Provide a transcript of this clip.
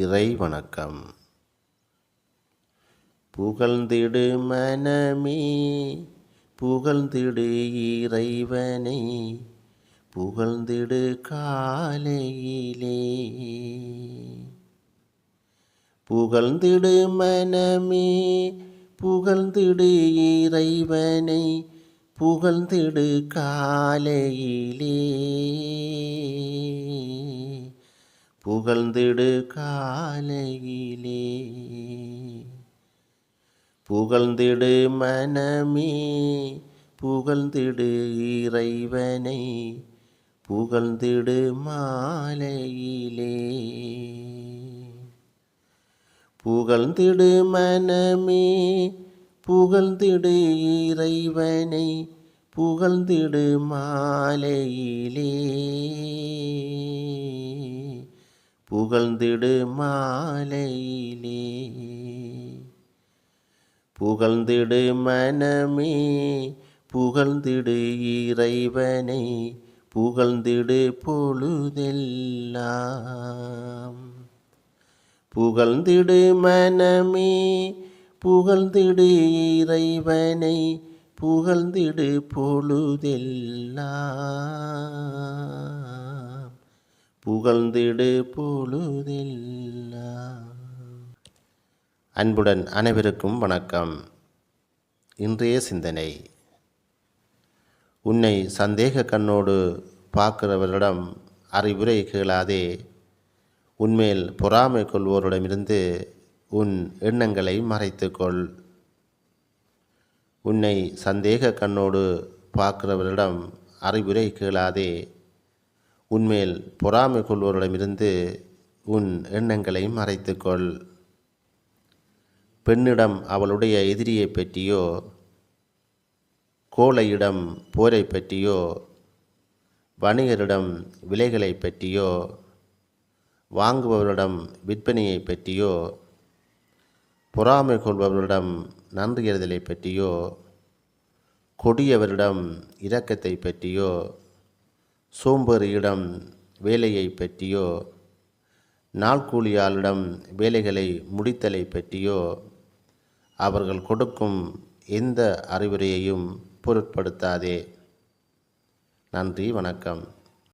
இறை வணக்கம். புகழ்ந்திடு மனமே புகழ்ந்திடு இறைவனை புகழ்ந்திடு காலையிலே. புகழ்ந்திடு மனமே புகழ்ந்திடு இறைவனை புகழ்ந்திடு காலையிலே. புகழ்ந்திடு காலையிலே. புகழ்ந்திடு மனமே புகழ்ந்திடு இறைவனை. புகழ்ந்திடு மாலையிலே. புகழ்ந்திடு மனமே புகழ்ந்திடு இறைவனை. புகழ்ந்திடு மாலையிலே. புகழ்ந்திடு மாலையிலே. புகழ்ந்திடு மனமே புகழ்ந்திடு இறைவனை புகழ்ந்திடு பொழுதெல்லாம். புகழ்ந்திடு மனமே புகழ்ந்திடு இறைவனை புகழ்ந்திடு பொழுதெல்லாம். புகழ்ந்திடு பொழுதெல்லாம். அன்புடன் அனைவருக்கும் வணக்கம். இன்றைய சிந்தனை. உன்னை சந்தேக கண்ணோடு பார்க்கிறவரிடம் அறிவுரை கேளாதே. உன்மேல் பொறாமை கொள்வோரிடமிருந்து உன் எண்ணங்களை மறைத்துக்கொள். உன்னை சந்தேக கண்ணோடு பார்க்கிறவரிடம் அறிவுரை கேளாதே. உன்மேல் பொறாமை கொள்வோரிடமிருந்து உன் எண்ணங்களையும் மறைத்துக்கொள். பெண்ணிடம் அவளுடைய எதிரியை பற்றியோ கோழையிடம் போரை பற்றியோ வணிகரிடம் விலைகளை பற்றியோ வாங்குபவரிடம் விற்பனையை பற்றியோ பொறாமை கொள்பவரிடம் நன்றியறிதலை பற்றியோ கொடியவரிடம் இரக்கத்தை பற்றியோ சோம்பேறியிடம் வேலையை பற்றியோ நாள்கூலியாளிடம் வேலைகளை முடித்தலை பற்றியோ அவர்கள் கொடுக்கும் எந்த அறிவுரையையும் பொருட்படுத்தாதே. நன்றி வணக்கம்.